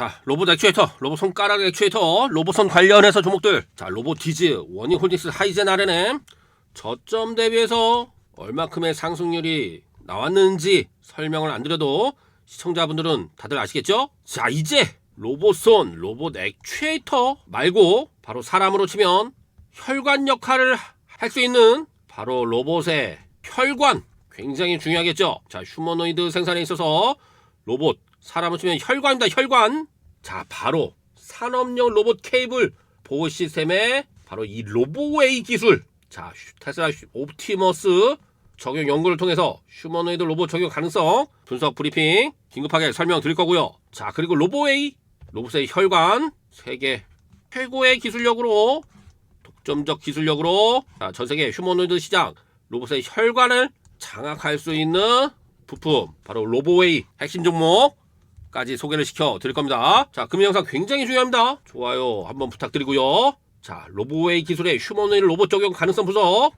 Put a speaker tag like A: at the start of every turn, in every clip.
A: 자, 로봇 액추에이터, 로봇 손가락 액추에이터, 로봇 손 관련해서 종목들. 자, 로봇 디즈, 원익 홀딩스 하이젠 RNM. 저점 대비해서 얼마큼의 상승률이 나왔는지 설명을 안 드려도 시청자분들은 다들 아시겠죠? 자, 이제 로봇손, 로봇 액추에이터 말고 바로 사람으로 치면 혈관 역할을 할 수 있는 바로 로봇의 혈관 굉장히 중요하겠죠. 자, 휴머노이드 생산에 있어서 로봇 사람을 치면 혈관입니다. 혈관. 자, 바로 산업용 로봇 케이블 보호 시스템의 바로 이 로보웨이 기술. 자, 슈- 테슬라 슈- 옵티머스 적용 연구를 통해서 휴머노이드 로봇 적용 가능성 분석 브리핑 긴급하게 설명 드릴 거고요. 자, 그리고 로보웨이 로봇의 혈관 세계 최고의 기술력으로 독점적 기술력으로 자, 전 세계 휴머노이드 시장 로봇의 혈관을 장악할 수 있는 부품 바로 로보웨이 핵심 종목 까지 소개를 시켜 드릴 겁니다. 자, 금일 영상 굉장히 중요합니다. 좋아요 한번 부탁드리고요. 자, 로보웨이 기술의 휴머노이드 로봇 적용 가능성 분석.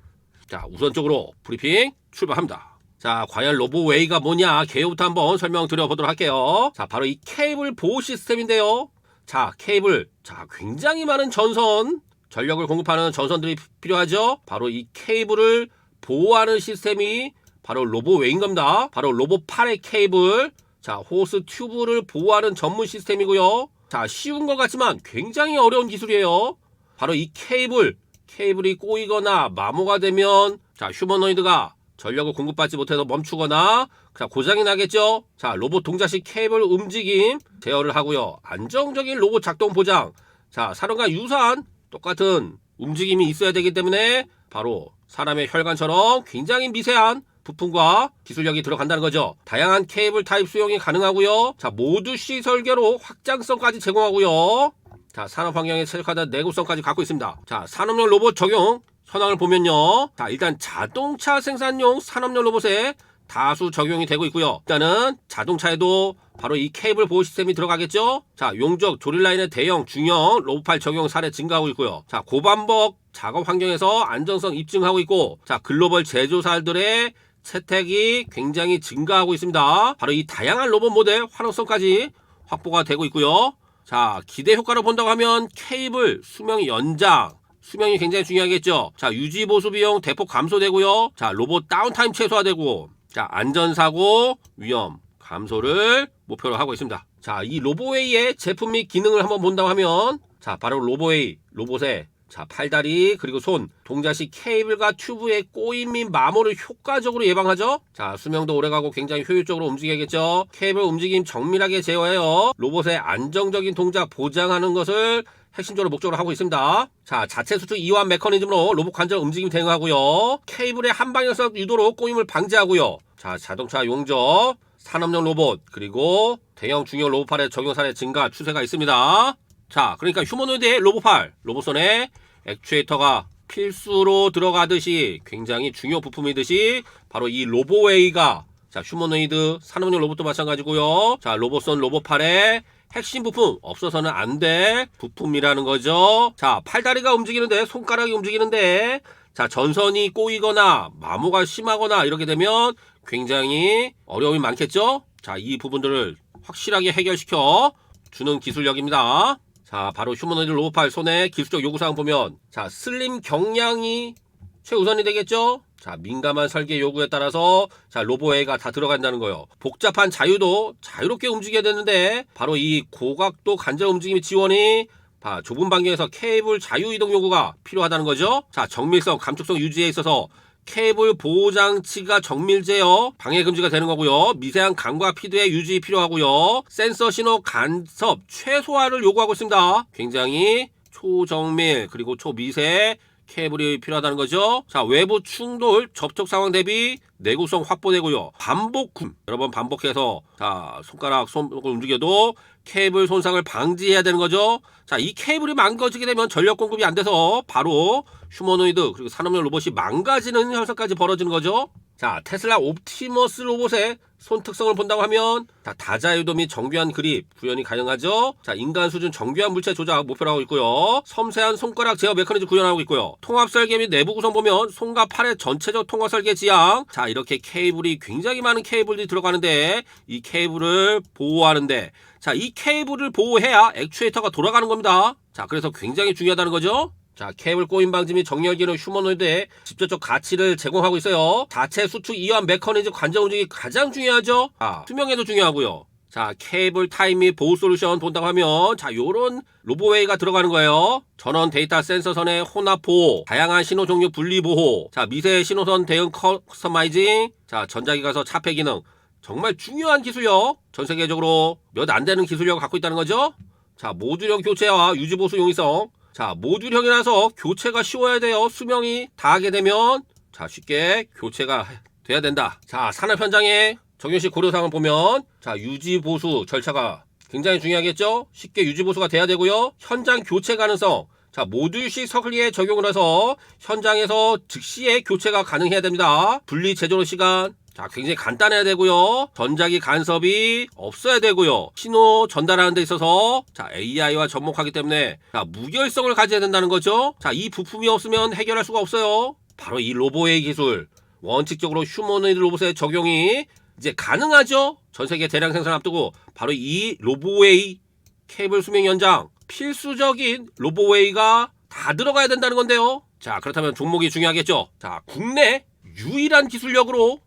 A: 자, 우선적으로 브리핑 출발합니다. 자, 과연 로보웨이가 뭐냐 개요부터 한번 설명드려 보도록 할게요. 자, 바로 이 케이블 보호 시스템인데요. 자, 케이블. 자, 굉장히 많은 전선, 전력을 공급하는 전선들이 피- 필요하죠. 바로 이 케이블을 보호하는 시스템이 바로 로보웨이인 겁니다. 바로 로보 8의 케이블. 자, 호스 튜브를 보호하는 전문 시스템이고요. 자, 쉬운 것 같지만 굉장히 어려운 기술이에요. 바로 이 케이블, 케이블이 꼬이거나 마모가 되면 자, 휴머노이드가 전력을 공급받지 못해서 멈추거나 자, 고장이 나겠죠? 자, 로봇 동작 시 케이블 움직임 제어를 하고요. 안정적인 로봇 작동 보장. 자, 사람과 유사한 똑같은 움직임이 있어야 되기 때문에 바로 사람의 혈관처럼 굉장히 미세한 부품과 기술력이 들어간다는 거죠. 다양한 케이블 타입 수용이 가능하고요. 자, 모두 C 설계로 확장성까지 제공하고요. 자, 산업 환경에 최적화된 내구성까지 갖고 있습니다. 자, 산업용 로봇 적용 현황을 보면요. 자, 일단 자동차 생산용 산업용 로봇에 다수 적용이 되고 있고요. 일단은 자동차에도 바로 이 케이블 보호 시스템이 들어가겠죠? 자, 용접 조립 라인의 대형 중형 로봇팔 적용 사례 증가하고 있고요. 자, 고반복 작업 환경에서 안정성 입증하고 있고, 자, 글로벌 제조사들의 채택이 굉장히 증가하고 있습니다. 바로 이 다양한 로봇 모델 활용성까지 확보가 되고 있고요. 자, 기대 효과를 본다고 하면 케이블 수명 연장, 수명이 굉장히 중요하겠죠. 자, 유지 보수 비용 대폭 감소되고요. 자, 로봇 다운타임 최소화되고, 자, 안전사고 위험 감소를 목표로 하고 있습니다. 자, 이 로보웨이의 제품 및 기능을 한번 본다고 하면, 자, 바로 로보웨이, 로봇의 자, 팔다리, 그리고 손, 시 케이블과 튜브의 꼬임 및 마모를 효과적으로 예방하죠? 자, 수명도 오래가고 굉장히 효율적으로 움직여야겠죠? 케이블 움직임 정밀하게 제어해요. 로봇의 안정적인 동작 보장하는 것을 핵심적으로 목적으로 하고 있습니다. 자, 자체 수축 이완 메커니즘으로 로봇 관절 움직임 대응하고요. 케이블의 한 방향성 유도로 꼬임을 방지하고요. 자, 자동차 용접, 산업용 로봇, 그리고 대형 중형 로봇팔의 적용 사례 증가 추세가 있습니다. 자, 그러니까 휴머노이드의 로봇팔, 로봇선에 액추에이터가 필수로 들어가듯이 굉장히 중요 부품이듯이 바로 이 로보웨이가 자, 휴머노이드 산업용 로봇도 마찬가지고요. 자, 로봇선 로봇팔의 핵심 부품 없어서는 안될 부품이라는 거죠. 자, 팔다리가 움직이는데 손가락이 움직이는데 자, 전선이 꼬이거나 마모가 심하거나 이렇게 되면 굉장히 어려움이 많겠죠? 자, 이 부분들을 확실하게 해결시켜 주는 기술력입니다. 자, 바로 휴머노이드 로봇팔 손의 기술적 요구사항 보면 자, 슬림 경량이 최우선이 되겠죠? 자, 민감한 설계 요구에 따라서 자, 로보웨이가 다 들어간다는 거예요. 복잡한 자유도 자유롭게 움직여야 되는데 바로 이 고각도 간접 움직임 지원이 봐, 좁은 반경에서 케이블 자유 이동 요구가 필요하다는 거죠. 자, 정밀성, 감촉성 유지에 있어서 케이블 보호 장치가 정밀 제어, 방해 금지가 되는 거고요. 미세한 강과 피드의 유지 필요하고요. 센서 신호 간섭 최소화를 요구하고 있습니다. 굉장히 초정밀 그리고 초미세 케이블이 필요하다는 거죠. 자, 외부 충돌 접촉 상황 대비 내구성 확보되고요. 반복 금 여러 번 반복해서 자, 손가락 손을 움직여도 케이블 손상을 방지해야 되는 거죠. 자, 이 케이블이 망가지게 되면 전력 공급이 안 돼서 바로 휴머노이드 그리고 산업용 로봇이 망가지는 현상까지 벌어지는 거죠. 자, 테슬라 옵티머스 로봇의 손 특성을 본다고 하면 자, 다자유도 및 정교한 그립 구현이 가능하죠. 자, 인간 수준 정교한 물체 조작 목표로 하고 있고요. 섬세한 손가락 제어 메커니즘 구현하고 있고요. 통합 설계 및 내부 구성 보면 손과 팔의 전체적 통합 설계 지향. 자, 이렇게 케이블이 굉장히 많은 케이블이 들어가는데 이 케이블을 보호하는데 자, 이 케이블을 보호해야 액추에이터가 돌아가는 겁니다. 자, 그래서 굉장히 중요하다는 거죠. 자, 케이블 꼬임 방지 및 정렬기는 휴머노이드에 직접적 가치를 제공하고 있어요. 자체 수축 이완 메커니즘 관절 움직임이 가장 중요하죠. 자, 수명에도 중요하고요. 자, 케이블 타임 및 보호 솔루션 본다고 하면 자, 요런 로보웨이가 들어가는 거예요. 전원 데이터 센서선의 혼합 보호, 다양한 신호 종류 분리 보호, 자, 미세 신호선 대응 커스터마이징, 자, 전자기 가서 차폐 기능. 정말 중요한 기술력. 전 세계적으로 몇 안 되는 기술력을 갖고 있다는 거죠. 자, 모듈형 교체와 유지 보수 용이성. 자, 모듈형이라서 교체가 쉬워야 돼요. 수명이 다하게 되면 자, 쉽게 교체가 돼야 된다. 자, 산업 현장에 적용시 고려사항을 보면 자, 유지 보수 절차가 굉장히 중요하겠죠? 쉽게 유지 보수가 돼야 되고요. 현장 교체 가능성. 자, 모듈식 서클리에 적용을 해서 현장에서 즉시에 교체가 가능해야 됩니다. 분리 제조로 시간. 자, 굉장히 간단해야 되고요. 전자기 간섭이 없어야 되고요. 신호 전달하는 데 있어서 자, AI와 접목하기 때문에 자, 무결성을 가져야 된다는 거죠. 자, 이 부품이 없으면 해결할 수가 없어요. 바로 이 로보의 기술. 원칙적으로 휴머노이드 로봇의 적용이 이제 가능하죠. 전 세계 대량 생산 앞두고 바로 이 로보웨이 케이블 수명 연장 필수적인 로보웨이가 다 들어가야 된다는 건데요. 자, 그렇다면 종목이 중요하겠죠. 자, 국내 유일한 기술력으로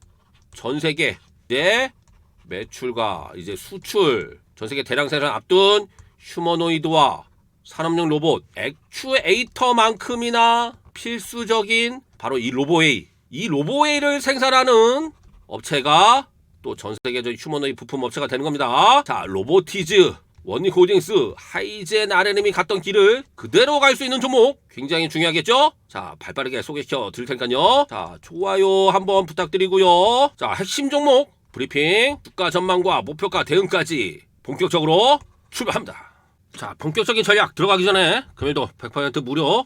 A: 전 세계 내 매출과 이제 수출 전 세계 대량 생산 앞둔 휴머노이드와 산업용 로봇 액추에이터만큼이나 필수적인 바로 이 로보웨이 이 로보웨이를 생산하는 업체가 또 전 세계적 휴머노이드 부품 업체가 되는 겁니다. 자, 로보티즈, 원익홀딩스, 하이젠 RNM이 갔던 길을 그대로 갈 수 있는 종목 굉장히 중요하겠죠? 자, 발 빠르게 소개시켜 드릴 테니까요. 자, 좋아요 한번 부탁드리고요. 자, 핵심 종목 브리핑, 주가 전망과 목표가 대응까지 본격적으로 출발합니다. 자, 본격적인 전략 들어가기 전에 금일도 100% 무료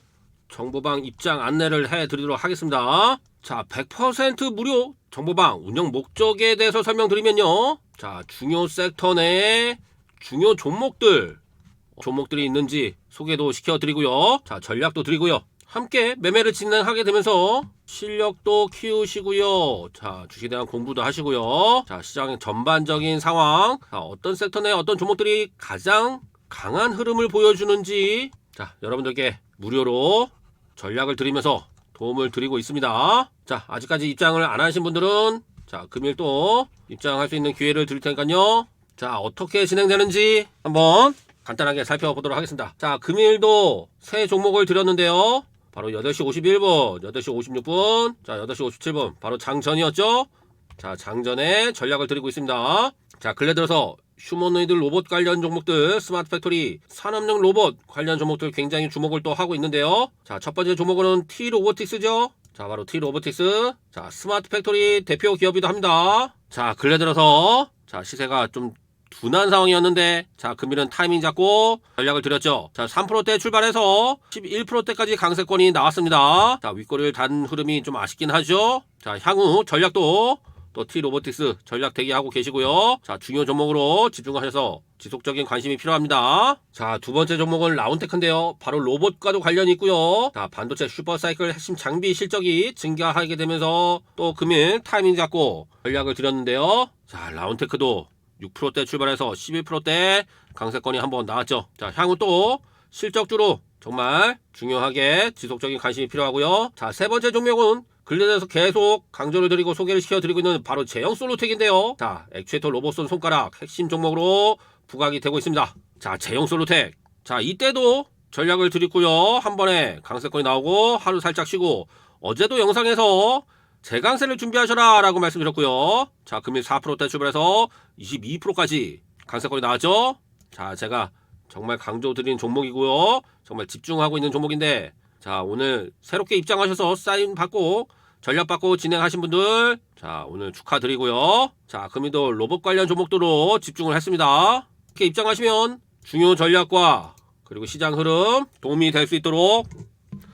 A: 정보방 입장 안내를 해드리도록 하겠습니다. 자, 100% 무료 정보방 운영 목적에 대해서 설명드리면요. 자, 중요 섹터 내에 중요 종목들, 종목들이 있는지 소개도 시켜드리고요. 자, 전략도 드리고요. 함께 매매를 진행하게 되면서 실력도 키우시고요. 자, 주식에 대한 공부도 하시고요. 자, 시장의 전반적인 상황, 자, 어떤 섹터 내 어떤 종목들이 가장 강한 흐름을 보여주는지, 자, 여러분들께 무료로 전략을 드리면서 도움을 드리고 있습니다. 자, 아직까지 입장을 안 하신 분들은 자, 금일 또 입장할 수 있는 기회를 드릴 테니까요. 자, 어떻게 진행되는지 한번 간단하게 살펴보도록 하겠습니다. 자, 금일도 새 종목을 드렸는데요. 바로 8시 51분, 8시 56분, 자, 8시 57분, 바로 장전이었죠? 자, 장전에 전략을 드리고 있습니다. 자, 근래 들어서 휴머노이드 로봇 관련 종목들, 스마트 팩토리, 산업용 로봇 관련 종목들 굉장히 주목을 또 하고 있는데요. 자, 첫 번째 종목은 T 로보틱스죠. 자, 바로 T 로보틱스. 자, 스마트 팩토리 대표 기업이기도 합니다. 자, 근래 들어서 자, 시세가 좀 둔한 상황이었는데 자 금일은 타이밍 잡고 전략을 드렸죠 자 3%대 출발해서 11%대까지 강세권이 나왔습니다 자 윗꼬리를 단 흐름이 좀 아쉽긴 하죠 자 향후 전략도 또 T 로보틱스 전략 대기하고 계시고요. 자 중요 종목으로 집중하셔서 지속적인 관심이 필요합니다. 자 두 번째 종목은 라운테크인데요. 바로 로봇과도 관련이 있고요. 자 반도체 슈퍼사이클 핵심 장비 실적이 증가하게 되면서 또 금일 타이밍 잡고 전략을 드렸는데요. 자 라운테크도 6%대 출발해서 11%대 강세권이 한번 나왔죠. 자, 향후 또 실적주로 정말 중요하게 지속적인 관심이 필요하고요. 자, 세 번째 종목은 근래에서 계속 강조를 드리고 소개를 시켜드리고 있는 바로 제형 솔로텍인데요. 자, 액추에이터 로봇손 손가락 핵심 종목으로 부각이 되고 있습니다. 자, 제형 솔로텍. 자, 이때도 전략을 드리고요. 한 번에 강세권이 나오고 하루 살짝 쉬고 어제도 영상에서 재강세를 준비하셔라 라고 말씀드렸고요. 자, 금일 4%대 출발해서 22%까지 강세권이 나왔죠. 자, 제가 정말 강조 드리는 종목이고요. 정말 집중하고 있는 종목인데 자, 오늘 새롭게 입장하셔서 사인 받고 전략 받고 진행하신 분들 자, 오늘 축하드리고요. 자, 금일도 로봇 관련 종목들로 집중을 했습니다. 이렇게 입장하시면 중요 전략과 그리고 시장 흐름 도움이 될 수 있도록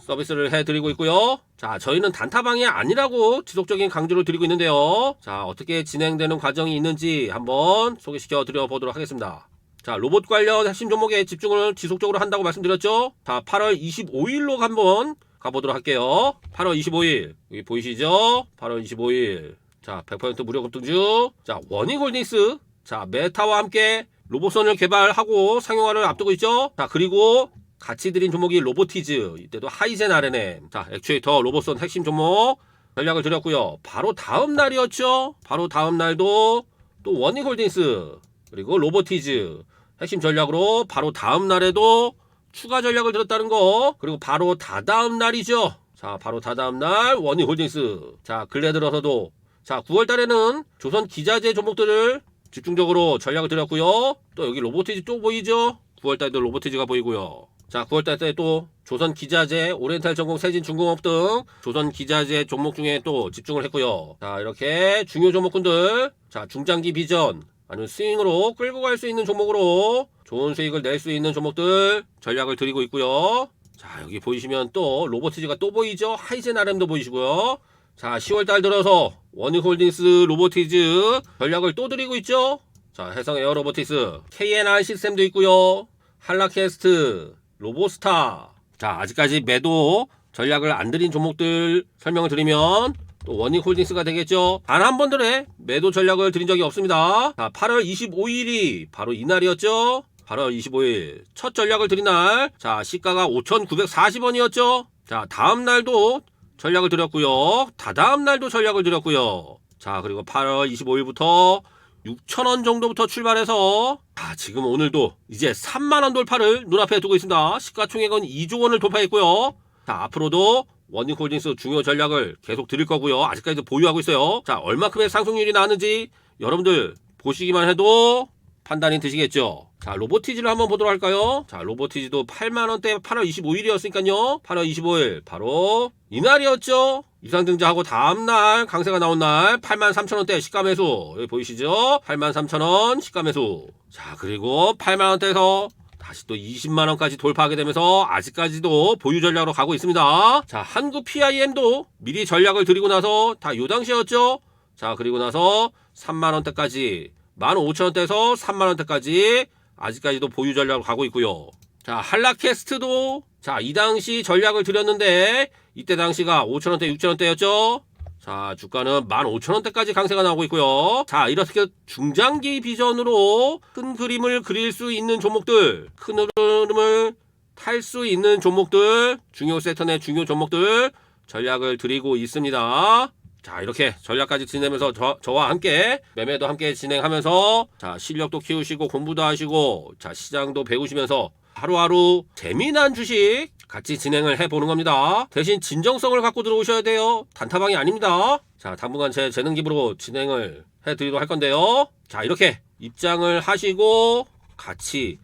A: 서비스를 해드리고 있고요. 자, 저희는 단타방이 아니라고 지속적인 강조를 드리고 있는데요. 자, 어떻게 진행되는 과정이 있는지 한번 소개시켜 드려 보도록 하겠습니다. 자, 로봇 관련 핵심 종목에 집중을 지속적으로 한다고 말씀드렸죠? 자, 8월 25일로 한번 가보도록 할게요. 8월 25일. 여기 보이시죠? 8월 25일. 자, 100% 무료 급등주. 자, 원익홀딩스. 자, 메타와 함께 로봇선을 개발하고 상용화를 앞두고 있죠. 자, 그리고 같이 드린 종목이 로보티즈. 이때도 하이젠 RNM. 자, 액추에이터 로봇선 핵심 종목 전략을 드렸고요. 바로 다음 날이었죠. 바로 다음 날도 또 원익홀딩스 그리고 로보티즈 핵심 전략으로 바로 다음 날에도 추가 전략을 들었다는 거. 그리고 바로 다다음 날이죠. 자 바로 다다음 날 원익홀딩스. 자 근래 들어서도. 자 9월 달에는 조선 기자재 종목들을 집중적으로 전략을 드렸고요. 또 여기 로보티즈 또 보이죠? 9월 달에도 로보티즈가 보이고요. 자 9월 달에 또 조선 기자재 오리엔탈 전공 세진 중공업 등 조선 기자재 종목 중에 또 집중을 했고요. 자 이렇게 중요 종목군들. 자 중장기 비전 아니면 스윙으로 끌고 갈 수 있는 종목으로 좋은 수익을 낼 수 있는 종목들 전략을 드리고 있고요. 자 여기 보이시면 또 로보티즈가 또 보이죠. 하이젠 RM도 보이시고요. 자 10월 달 들어서 원익홀딩스 로보티즈 전략을 또 드리고 있죠. 자 해성 에어 로보티스 KNR 시스템도 있고요. 한라캐스트 로보스타 자 아직까지 매도 전략을 안 드린 종목들 설명을 드리면 또 원익홀딩스가 되겠죠. 단 한 번들의 매도 전략을 드린 적이 없습니다. 자, 8월 25일이 바로 이날이었죠. 8월 25일 첫 전략을 드린 날. 자, 시가가 5,940원이었죠. 자, 다음 날도 전략을 드렸고요. 다다음 날도 전략을 드렸고요. 자, 그리고 8월 25일부터 6,000원 정도부터 출발해서 자, 지금 오늘도 이제 3만원 돌파를 눈앞에 두고 있습니다. 시가총액은 2조 원을 돌파했고요. 자, 앞으로도 원익홀딩스 중요 전략을 계속 드릴 거고요. 아직까지도 보유하고 있어요. 자, 얼마큼의 상승률이 나왔는지 여러분들 보시기만 해도 판단이 드시겠죠. 자, 로보티즈를 한번 보도록 할까요? 자, 로보티즈도 8만원대 8월 25일이었으니까요. 8월 25일, 바로 이날이었죠. 이상등자하고 다음날 강세가 나온 날 8만 3천원대 시가 매수. 여기 보이시죠? 8만 3천원 시가 매수. 자, 그리고 8만원대에서 다시 또 20만 원까지 돌파하게 되면서 아직까지도 보유 전략으로 가고 있습니다. 자, 한국 PIM도 미리 전략을 드리고 나서 다 요 당시였죠. 자, 그리고 나서 3만 원대까지 15,000원대에서 3만 원대까지 아직까지도 보유 전략으로 가고 있고요. 자, 한라캐스트도 자, 이 당시 전략을 드렸는데 이때 당시가 5,000원대, 6,000원대였죠. 자, 주가는 15,000원대까지 강세가 나오고 있고요. 자, 이렇게 중장기 비전으로 큰 그림을 그릴 수 있는 종목들, 큰 흐름을 탈 수 있는 종목들, 중요 세터 내 중요 종목들 전략을 드리고 있습니다. 자, 이렇게 전략까지 지내면서 저, 저와 함께 매매도 함께 진행하면서 자, 실력도 키우시고 공부도 하시고 자, 시장도 배우시면서 하루하루 재미난 주식 같이 진행을 해보는 겁니다. 대신 진정성을 갖고 들어오셔야 돼요. 단타방이 아닙니다. 자, 당분간 제 재능 기부로 진행을 해드리도록 할 건데요. 자, 이렇게 입장을 하시고 같이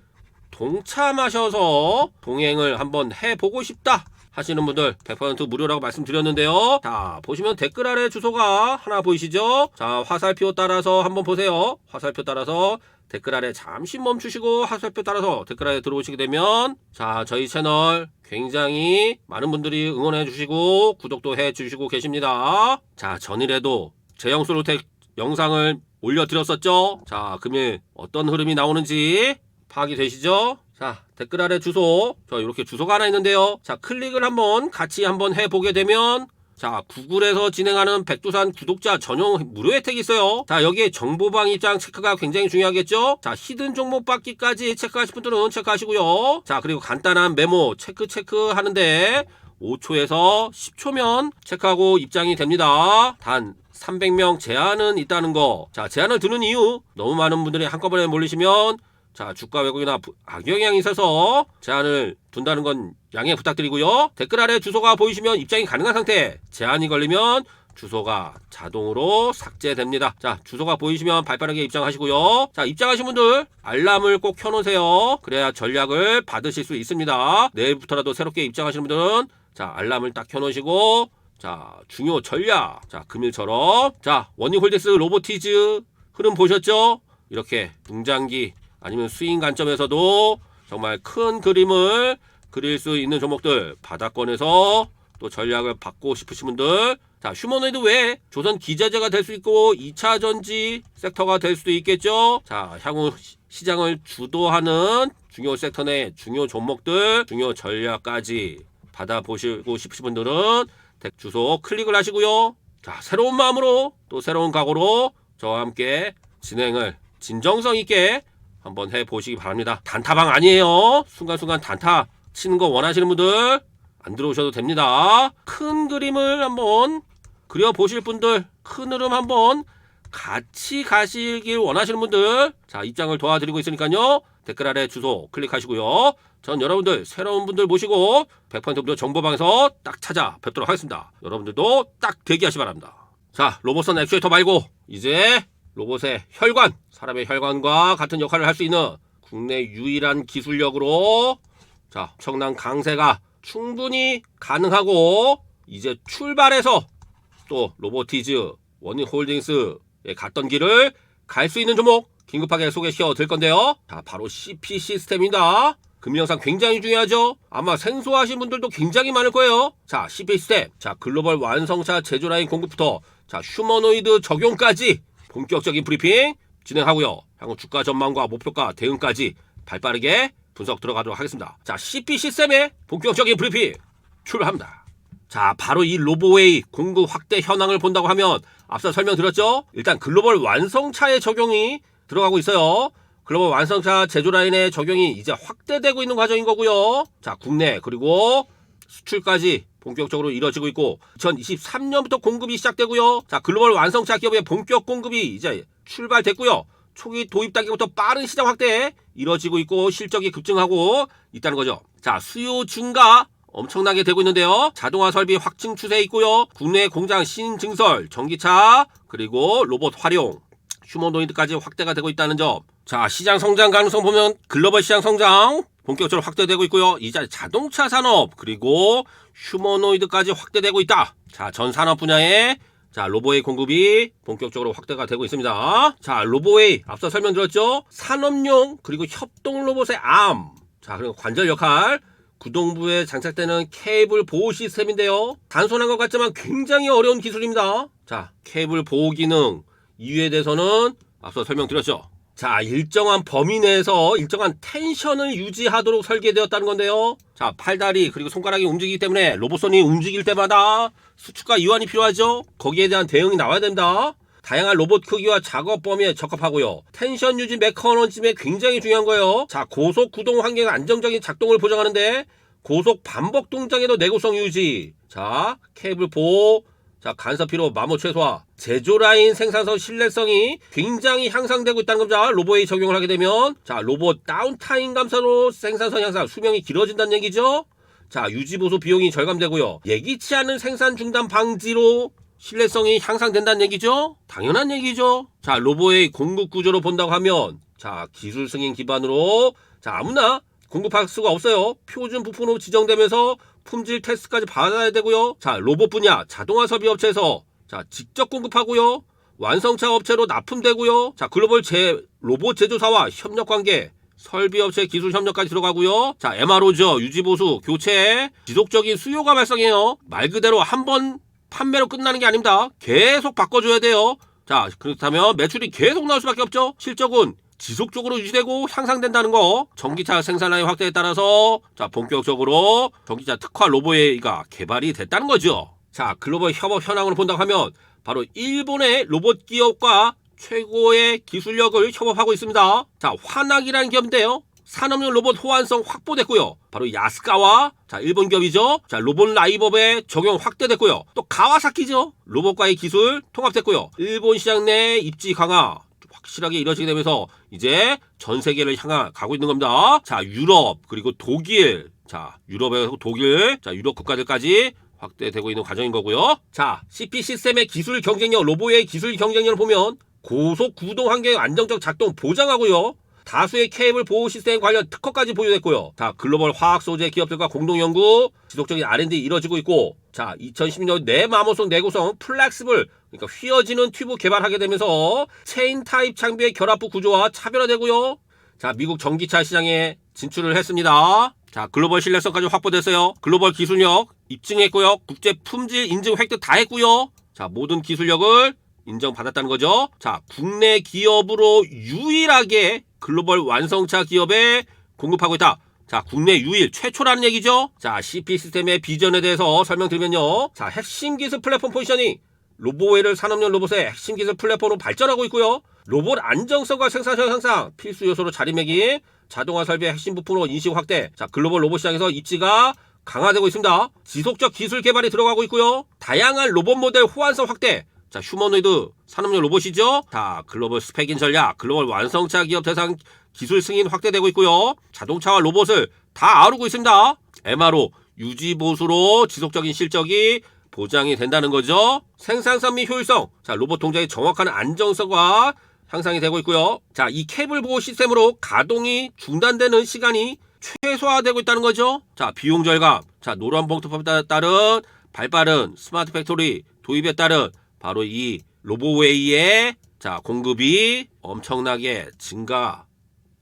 A: 동참하셔서 동행을 한번 해보고 싶다. 하시는 분들 100% 무료라고 말씀드렸는데요. 자, 보시면 댓글 아래 주소가 하나 보이시죠? 자, 화살표 따라서 한번 보세요. 화살표 따라서 댓글 아래 잠시 멈추시고 화살표 따라서 댓글 아래 들어오시게 되면 자, 저희 채널 굉장히 많은 분들이 응원해 주시고 구독도 해 주시고 계십니다. 자, 전일에도 제영솔로텍 영상을 올려드렸었죠? 자, 금일 어떤 흐름이 나오는지 파악이 되시죠? 자, 댓글 아래 주소. 저 이렇게 주소가 하나 있는데요. 자, 클릭을 한번 같이 한번 해보게 되면 자, 구글에서 진행하는 백두산 구독자 전용 무료 혜택이 있어요. 자, 여기에 정보방 입장 체크가 굉장히 중요하겠죠? 자, 히든 종목 받기까지 체크하실 분들은 체크하시고요. 자, 그리고 간단한 메모 체크 체크 하는데 5초에서 10초면 체크하고 입장이 됩니다. 단 300명 제한은 있다는 거. 자, 제한을 두는 이유. 너무 많은 분들이 한꺼번에 몰리시면 자, 주가 왜곡이나 부- 악영향이 있어서 제한을 둔다는 건 양해 부탁드리고요. 댓글 아래 주소가 보이시면 입장이 가능한 상태. 제한이 걸리면 주소가 자동으로 삭제됩니다. 자, 주소가 보이시면 발빠르게 입장하시고요. 자, 입장하신 분들 알람을 꼭 켜놓으세요. 그래야 전략을 받으실 수 있습니다. 내일부터라도 새롭게 입장하시는 분들은 자, 알람을 딱 켜놓으시고 자, 중요 전략. 자, 금일처럼 자, 원익홀딩스 로보티즈 흐름 보셨죠? 이렇게 중장기 아니면 스윙 관점에서도 정말 큰 그림을 그릴 수 있는 종목들 바닥권에서 또 전략을 받고 싶으신 분들 자 휴머노이드 외에 조선 기자재가 될 수 있고 2차 전지 섹터가 될 수도 있겠죠? 자 향후 시- 시장을 주도하는 중요 섹터 내 중요 종목들 중요 전략까지 받아보시고 싶으신 분들은 댓 주소 클릭을 하시고요. 자, 새로운 마음으로 또 새로운 각오로 저와 함께 진행을 진정성 있게 한번 해 보시기 바랍니다. 단타방 아니에요. 순간순간 단타 치는 거 원하시는 분들 안 들어오셔도 됩니다. 큰 그림을 한번 그려 보실 분들, 큰 흐름 한번 같이 가시길 원하시는 분들, 자, 입장을 도와드리고 있으니까요. 댓글 아래 주소 클릭하시고요. 전 여러분들, 새로운 분들 모시고 100% 무료 정보방에서 딱 찾아 뵙도록 하겠습니다. 여러분들도 딱 대기하시 기 바랍니다. 자, 로봇선 액추에이터 말고 이제 로봇의 혈관, 사람의 혈관과 같은 역할을 할 수 있는 국내 유일한 기술력으로 자, 엄청난 강세가 충분히 가능하고 이제 출발해서 또 로보티즈, 원익홀딩스에 갔던 길을 갈 수 있는 종목 긴급하게 소개시켜 드릴 건데요. 자, 바로 CP 시스템입니다. 금융상 굉장히 중요하죠. 아마 생소하신 분들도 굉장히 많을 거예요. 자, CP 시스템. 자, 글로벌 완성차 제조 라인 공급부터 자, 휴머노이드 적용까지 본격적인 브리핑 진행하고요. 향후 주가 전망과 목표가 대응까지 발빠르게 분석 들어가도록 하겠습니다. 자, CP 시스템의 본격적인 브리핑 출발합니다. 자, 바로 이 로보웨이 공급 확대 현황을 본다고 하면 앞서 설명드렸죠? 일단 글로벌 완성차의 적용이 들어가고 있어요. 글로벌 완성차 제조 라인의 적용이 이제 확대되고 있는 과정인 거고요. 자, 국내 그리고 수출까지 본격적으로 이뤄지고 있고 2023년부터 공급이 시작되고요. 자, 글로벌 완성차 기업의 본격 공급이 이제 출발됐고요. 초기 도입 단계부터 빠른 시장 확대 이뤄지고 있고 실적이 급증하고 있다는 거죠. 자, 수요 증가 엄청나게 되고 있는데요. 자동화 설비 확충 추세 있고요. 국내 공장 신증설, 전기차, 그리고 로봇 활용, 휴머노이드까지 확대가 되고 있다는 점. 자, 시장 성장 가능성 보면 글로벌 시장 성장 본격적으로 확대되고 있고요. 이제 자동차 산업 그리고 휴머노이드까지 확대되고 있다. 자, 전 산업 분야에 자, 로보의 공급이 본격적으로 확대가 되고 있습니다. 자, 로보의 앞서 설명드렸죠? 산업용 그리고 협동 로봇의 암. 자, 그리고 관절 역할 구동부에 장착되는 케이블 보호 시스템인데요. 단순한 것 같지만 굉장히 어려운 기술입니다. 자, 케이블 보호 기능 이유에 대해서는 앞서 설명드렸죠. 자, 일정한 범위 내에서 일정한 텐션을 유지하도록 설계되었다는 건데요. 자, 팔다리 그리고 손가락이 움직이기 때문에 로봇선이 움직일 때마다 수축과 이완이 필요하죠. 거기에 대한 대응이 나와야 됩니다. 다양한 로봇 크기와 작업 범위에 적합하고요. 텐션 유지 메커니즘에 굉장히 중요한 거예요. 자, 고속 구동 환경의 안정적인 작동을 보장하는데 고속 반복 동작에도 내구성 유지. 자, 케이블 보호, 자, 간섭 피로 마모 최소화, 제조 라인 생산성 신뢰성이 굉장히 향상되고 있다는 겁니다. 로봇에 적용을 하게 되면 자, 로봇 다운타임 감소로 생산성 향상, 수명이 길어진다는 얘기죠. 자, 유지 보수 비용이 절감되고요. 예기치 않은 생산 중단 방지로 신뢰성이 향상된다는 얘기죠? 당연한 얘기죠. 자, 로보의 공급 구조로 본다고 하면 자, 기술 승인 기반으로 자, 아무나 공급할 수가 없어요. 표준 부품으로 지정되면서 품질 테스트까지 받아야 되고요. 자, 로봇 분야 자동화 설비 업체에서 자, 직접 공급하고요. 완성차 업체로 납품되고요. 자, 글로벌 제 로봇 제조사와 협력 관계 설비 업체 기술 협력까지 들어가고요. 자, MRO죠. 유지 보수, 교체, 지속적인 수요가 발생해요. 말 그대로 한 번 판매로 끝나는 게 아닙니다. 계속 바꿔줘야 돼요. 자, 그렇다면 매출이 계속 나올 수밖에 없죠. 실적은 지속적으로 유지되고 향상된다는 거. 전기차 생산 라인 확대에 따라서 자, 본격적으로 전기차 특화 로보웨이가 개발이 됐다는 거죠. 자, 글로벌 협업 현황을 본다고 하면 바로 일본의 로봇 기업과 최고의 기술력을 협업하고 있습니다. 자, 환학이라는 기업인데요. 산업용 로봇 호환성 확보됐고요. 바로 야스카와 자 일본 기업이죠. 자 로봇 라이법에 적용 확대됐고요. 또 가와사키죠. 로봇과의 기술 통합됐고요. 일본 시장 내 입지 강화 확실하게 이뤄지게 되면서 이제 전 세계를 향해 가고 있는 겁니다. 자 유럽 그리고 독일 자 유럽에서 독일 자 유럽 국가들까지 확대되고 있는 과정인 거고요. 자 CP 시스템의 기술 경쟁력 로보의 기술 경쟁력을 보면 고속 구동 환경의 안정적 작동 보장하고요. 다수의 케이블 보호 시스템 관련 특허까지 보유됐고요. 자, 글로벌 화학 소재 기업들과 공동 연구, 지속적인 R&D 이뤄지고 있고, 자, 2016년 내마모성 내구성 플렉스블 그러니까 휘어지는 튜브 개발하게 되면서 체인 타입 장비의 결합부 구조와 차별화되고요. 자, 미국 전기차 시장에 진출을 했습니다. 자, 글로벌 신뢰성까지 확보됐어요. 글로벌 기술력 입증했고요. 국제 품질 인증 획득 다 했고요. 자, 모든 기술력을 인정받았다는 거죠. 자, 국내 기업으로 유일하게 글로벌 완성차 기업에 공급하고 있다. 자, 국내 유일 최초라는 얘기죠. 자, CP 시스템의 비전에 대해서 설명드리면요. 자, 핵심 기술 플랫폼 포지셔닝 로보웨이를 산업용 로봇의 핵심 기술 플랫폼으로 발전하고 있고요. 로봇 안정성과 생산성 향상 필수 요소로 자리매김 자동화 설비의 핵심 부품으로 인식 확대 자 글로벌 로봇 시장에서 입지가 강화되고 있습니다. 지속적 기술 개발이 들어가고 있고요. 다양한 로봇 모델 호환성 확대 자 휴머노이드 산업용 로봇이죠. 자 글로벌 스펙인 전략 글로벌 완성차 기업 대상 기술 승인 확대되고 있고요. 자동차와 로봇을 다 아우르고 있습니다. MRO 유지 보수로 지속적인 실적이 보장이 된다는 거죠. 생산성 및 효율성. 자, 로봇 동작의 정확한 안정성과 향상이 되고 있고요. 자, 이 케이블 보호 시스템으로 가동이 중단되는 시간이 최소화되고 있다는 거죠. 자, 비용 절감. 자, 노란 봉투법에 따- 따른 발빠른 스마트 팩토리 도입에 따른 바로 이 로보웨이의 자, 공급이 엄청나게 증가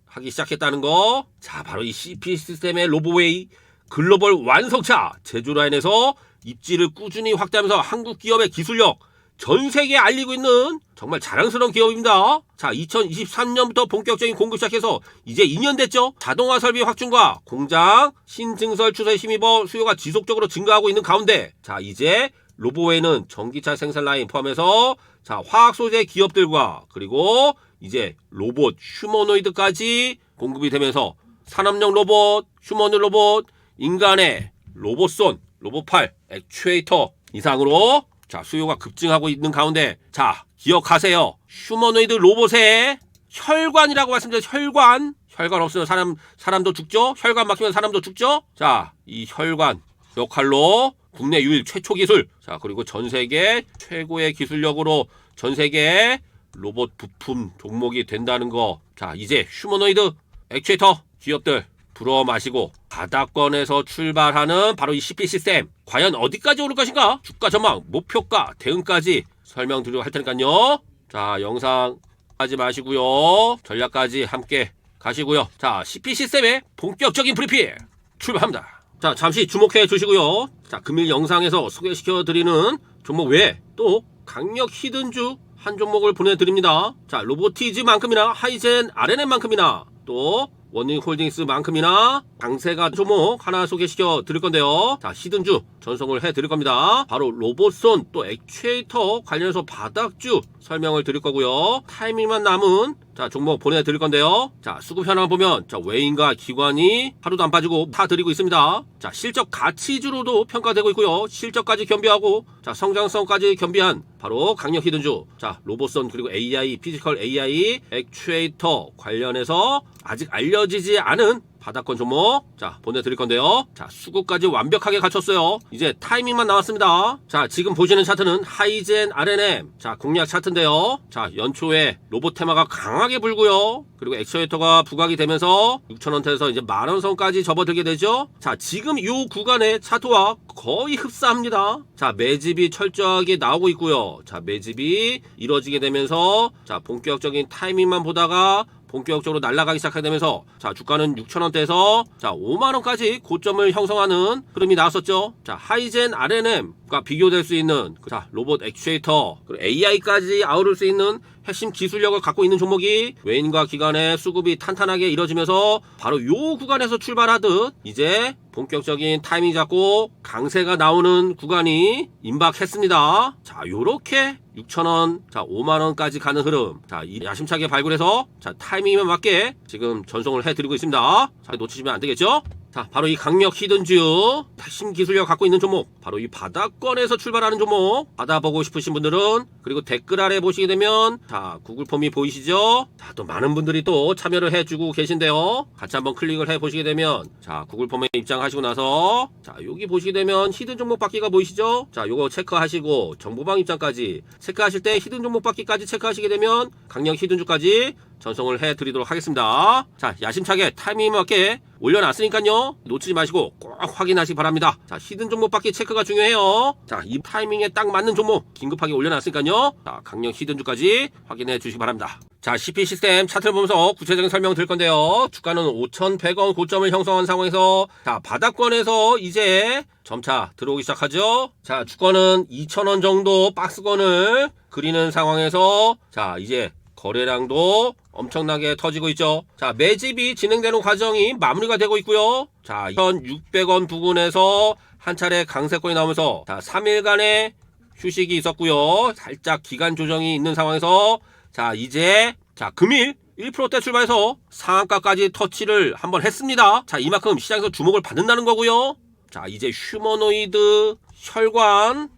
A: 하기 시작했다는 거. 자, 바로 이 CP 시스템의 로보웨이 글로벌 완성차 제조 라인에서 입지를 꾸준히 확대하면서 한국 기업의 기술력 전 세계에 알리고 있는 정말 자랑스러운 기업입니다. 자, 2023년부터 본격적인 공급 시작해서 이제 2년 됐죠. 자동화 설비 확충과 공장 신증설 추세에 힘입어 수요가 지속적으로 증가하고 있는 가운데 자, 이제 로보웨이는 전기차 생산 라인 포함해서 자, 화학 소재 기업들과 그리고 이제 로봇 휴머노이드까지 공급이 되면서 산업용 로봇, 휴머노 로봇, 인간의 로봇손, 로봇팔, 액추에이터 이상으로 자 수요가 급증하고 있는 가운데 자 기억하세요. 휴머노이드 로봇의 혈관이라고 말씀드렸죠 혈관. 혈관 없으면 사람 사람도 죽죠? 혈관 막히면 사람도 죽죠? 자 이 혈관 역할로 국내 유일 최초 기술. 자 그리고 전 세계 최고의 기술력으로 전 세계 로봇 부품 종목이 된다는 거. 자 이제 휴머노이드 액추에이터 기업들 불어 마시고 바닥권에서 출발하는 바로 이 CP 시스템. 과연 어디까지 오를 것인가? 주가 전망 목표가 대응까지 설명드리도록 할 테니까요. 자 영상 하지 마시고요. 전략까지 함께 가시고요. 자 CP 시스템의 본격적인 브리핑 출발합니다. 자 잠시 주목해 주시고요. 자 금일 영상에서 소개시켜 드리는 종목 외에 또 강력 히든주 한 종목을 보내드립니다. 자 로보티즈만큼이나 하이젠 RNM만큼이나 또 원닝 홀딩스만큼이나 강세가 종목 하나 소개시켜 드릴 건데요. 자, 시든주 전송을 해 드릴 겁니다. 바로 로봇손 또 액추에이터 관련해서 바닥주 설명을 드릴 거고요. 타이밍만 남은 자, 종목 보내 드릴 건데요. 자, 수급 현황 보면 자, 외인과 기관이 하루도 안 빠지고 파 드리고 있습니다. 자, 실적 가치주로도 평가되고 있고요. 실적까지 겸비하고 자, 성장성까지 겸비한 바로 강력 히든주. 자, 로봇선 그리고 AI, 피지컬 AI, 액추에이터 관련해서 아직 알려지지 않은 바닥권 종목. 자 보내드릴 건데요. 자 수급까지 완벽하게 갖췄어요. 이제 타이밍만 남았습니다. 자 지금 보시는 차트는 하이젠 RNM 자 공략 차트인데요. 자 연초에 로봇 테마가 강하게 불고요. 그리고 액추에이터가 부각이 되면서 6천원대에서 이제 만원 선까지 접어들게 되죠. 자 지금 이 구간의 차트와 거의 흡사합니다. 자 매집이 철저하게 나오고 있고요. 자 매집이 이루어지게 되면서 자 본격적인 타이밍만 보다가 본격적으로 날아가기 시작하면서 자 주가는 6천원대에서 자 5만원까지 고점을 형성하는 흐름이 나왔었죠. 자 하이젠 RNM과 비교될 수 있는 그, 자 로봇 액추에이터 그리고 AI까지 아우를 수 있는 핵심 기술력을 갖고 있는 종목이 외인과 기관의 수급이 탄탄하게 이뤄지면서 바로 요 구간에서 출발하듯 이제 본격적인 타이밍 잡고 강세가 나오는 구간이 임박했습니다. 자, 요렇게 6,000원, 자, 5만원까지 가는 흐름. 자, 이 야심차게 발굴해서, 자, 타이밍에 맞게 지금 전송을 해드리고 있습니다. 자, 놓치시면 안 되겠죠? 자, 바로 이 강력 히든주, 핵심 기술력 갖고 있는 종목, 바로 이 바닥권에서 출발하는 종목, 받아보고 싶으신 분들은, 그리고 댓글 아래 보시게 되면, 자, 구글 폼이 보이시죠? 자, 또 많은 분들이 또 참여를 해주고 계신데요. 같이 한번 클릭을 해 보시게 되면, 자, 구글 폼에 입장하시고 나서, 자, 여기 보시게 되면 히든 종목 받기가 보이시죠? 자, 요거 체크하시고, 정보방 입장까지 체크하실 때 히든 종목 받기까지 체크하시게 되면, 강력 히든주까지 전송을 해 드리도록 하겠습니다. 자, 야심차게 타이밍에 맞게 올려놨으니까요. 놓치지 마시고 꼭 확인하시기 바랍니다. 자, 히든 종목 받기 체크가 중요해요. 자, 이 타이밍에 딱 맞는 종목 긴급하게 올려놨으니까요. 자, 강력 히든주까지 확인해 주시기 바랍니다. 자, CP 시스템 차트를 보면서 구체적인 설명 드릴 건데요. 주가는 5,100원 고점을 형성한 상황에서 자, 바닥권에서 이제 점차 들어오기 시작하죠. 자, 주가는 2,000원 정도 박스권을 그리는 상황에서 자, 이제 거래량도 엄청나게 터지고 있죠. 자, 매집이 진행되는 과정이 마무리가 되고 있고요. 자, 1,600원 부근에서 한 차례 강세권이 나오면서 자, 3일간의 휴식이 있었고요. 살짝 기간 조정이 있는 상황에서 자 이제 자 금일 1%대 출발해서 상한가까지 터치를 한번 했습니다. 자 이만큼 시장에서 주목을 받는다는 거고요. 자 이제 휴머노이드 혈관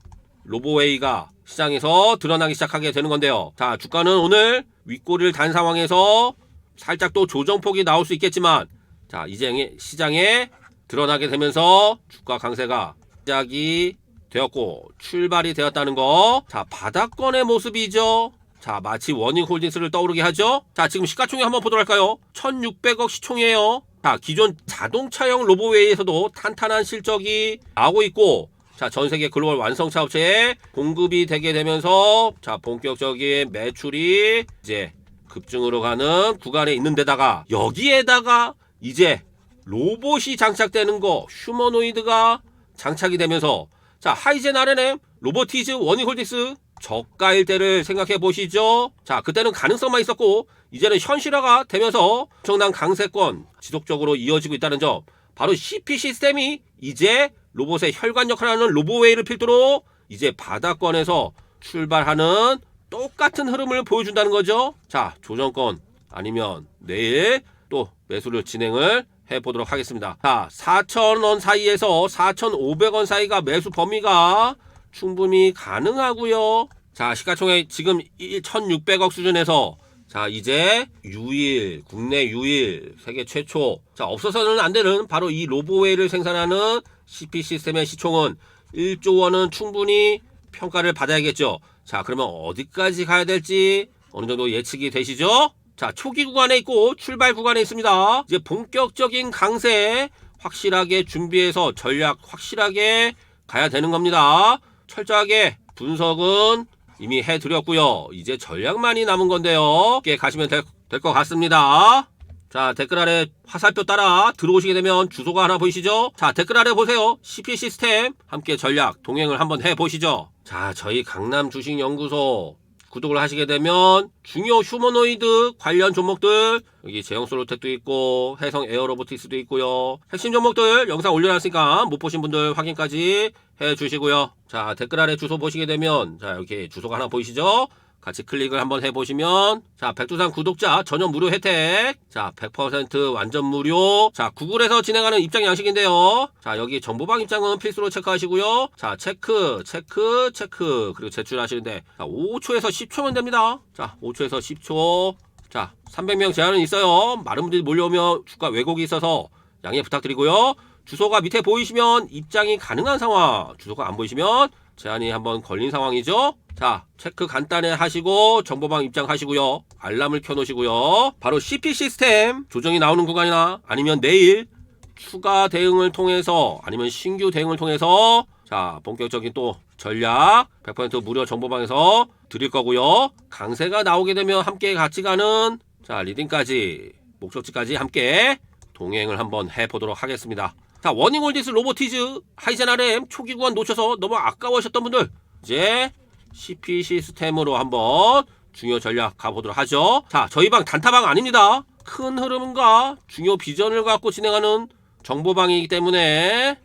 A: 로보웨이가 시장에서 드러나기 시작하게 되는 건데요. 자 주가는 오늘 윗꼬리를 단 상황에서 살짝 또 조정폭이 나올 수 있겠지만 자 이제 시장에 드러나게 되면서 주가 강세가 시작이 되었고 출발이 되었다는 거. 자 바닥권의 모습이죠. 자 마치 워닝홀딩스를 떠오르게 하죠. 자 지금 시가총액 한번 보도록 할까요? 1,600억 시총이에요. 자 기존 자동차용 로보웨이에서도 탄탄한 실적이 나오고 있고 자, 전 세계 글로벌 완성차 업체에 공급이 되게 되면서 자, 본격적인 매출이 이제 급증으로 가는 구간에 있는 데다가 여기에다가 이제 로봇이 장착되는 거 휴머노이드가 장착이 되면서 자, 하이젠 RNM, 로보티즈, 워닝홀딩스 저가일 때를 생각해 보시죠. 자, 그때는 가능성만 있었고 이제는 현실화가 되면서 엄청난 강세권 지속적으로 이어지고 있다는 점. 바로 CP 시스템이 이제 로봇의 혈관 역할을 하는 로보웨이를 필두로 이제 바닥권에서 출발하는 똑같은 흐름을 보여준다는 거죠. 자, 조정권 아니면 내일 또 매수를 진행을 해보도록 하겠습니다. 자, 4,000원 사이에서 4,500원 사이가 매수 범위가 충분히 가능하고요. 자, 시가총액 지금 1,600억 수준에서 자, 이제 유일, 국내 유일, 세계 최초. 자, 없어서는 안 되는 바로 이 로보웨이를 생산하는 CP 시스템의 시총은 1조 원은 충분히 평가를 받아야겠죠. 자, 그러면 어디까지 가야 될지 어느 정도 예측이 되시죠? 자, 초기 구간에 있고 출발 구간에 있습니다. 이제 본격적인 강세 확실하게 준비해서 전략 확실하게 가야 되는 겁니다. 철저하게 분석은 이미 해드렸고요. 이제 전략만이 남은 건데요. 함께 가시면 될 것 같습니다. 자 댓글 아래 화살표 따라 들어오시게 되면 주소가 하나 보이시죠? 자 댓글 아래 보세요. CP 시스템 함께 전략 동행을 한번 해보시죠. 자 저희 강남 주식연구소 구독을 하시게 되면 중요 휴머노이드 관련 종목들 여기 제형 솔로텍도 있고 해성 에어로보틱스도 있고요 핵심 종목들 영상 올려놨으니까 못 보신 분들 확인까지 해주시고요 자 댓글 아래 주소 보시게 되면 자 이렇게 주소가 하나 보이시죠 같이 클릭을 한번 해보시면 자 백두산 구독자 전용 무료 혜택. 자 100% 완전 무료. 자 구글에서 진행하는 입장 양식인데요. 자 여기 정보방 입장은 필수로 체크하시고요. 자 체크 체크 체크. 그리고 제출하시는데 자 5초에서 10초면 됩니다. 자 5초에서 10초. 자 300명 제한은 있어요. 많은 분들이 몰려오면 주가 왜곡이 있어서 양해 부탁드리고요. 주소가 밑에 보이시면 입장이 가능한 상황 주소가 안 보이시면 제한이 한번 걸린 상황이죠? 자 체크 간단히 하시고 정보방 입장하시고요. 알람을 켜놓으시고요. 바로 CP 시스템 조정이 나오는 구간이나 아니면 내일 추가 대응을 통해서 아니면 신규 대응을 통해서 자 본격적인 또 전략 100% 무료 정보방에서 드릴 거고요. 강세가 나오게 되면 함께 같이 가는 자 리딩까지 목적지까지 함께 동행을 한번 해보도록 하겠습니다 자 워닝홀딩스 로보티즈 하이젠 RM 초기 구간 놓쳐서 너무 아까워하셨던 분들 이제 CP 시스템으로 한번 중요 전략 가보도록 하죠. 자, 저희 방 단타방 아닙니다. 큰 흐름과 중요 비전을 갖고 진행하는 정보방이기 때문에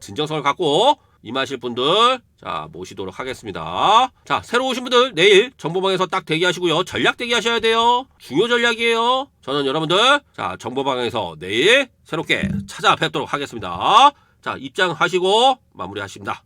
A: 진정성을 갖고 임하실 분들 자 모시도록 하겠습니다. 자 새로 오신 분들 내일 정보방에서 딱 대기하시고요. 전략 대기하셔야 돼요. 중요 전략이에요. 저는 여러분들 자 정보방에서 내일 새롭게 찾아뵙도록 하겠습니다. 자 입장하시고 마무리하십니다.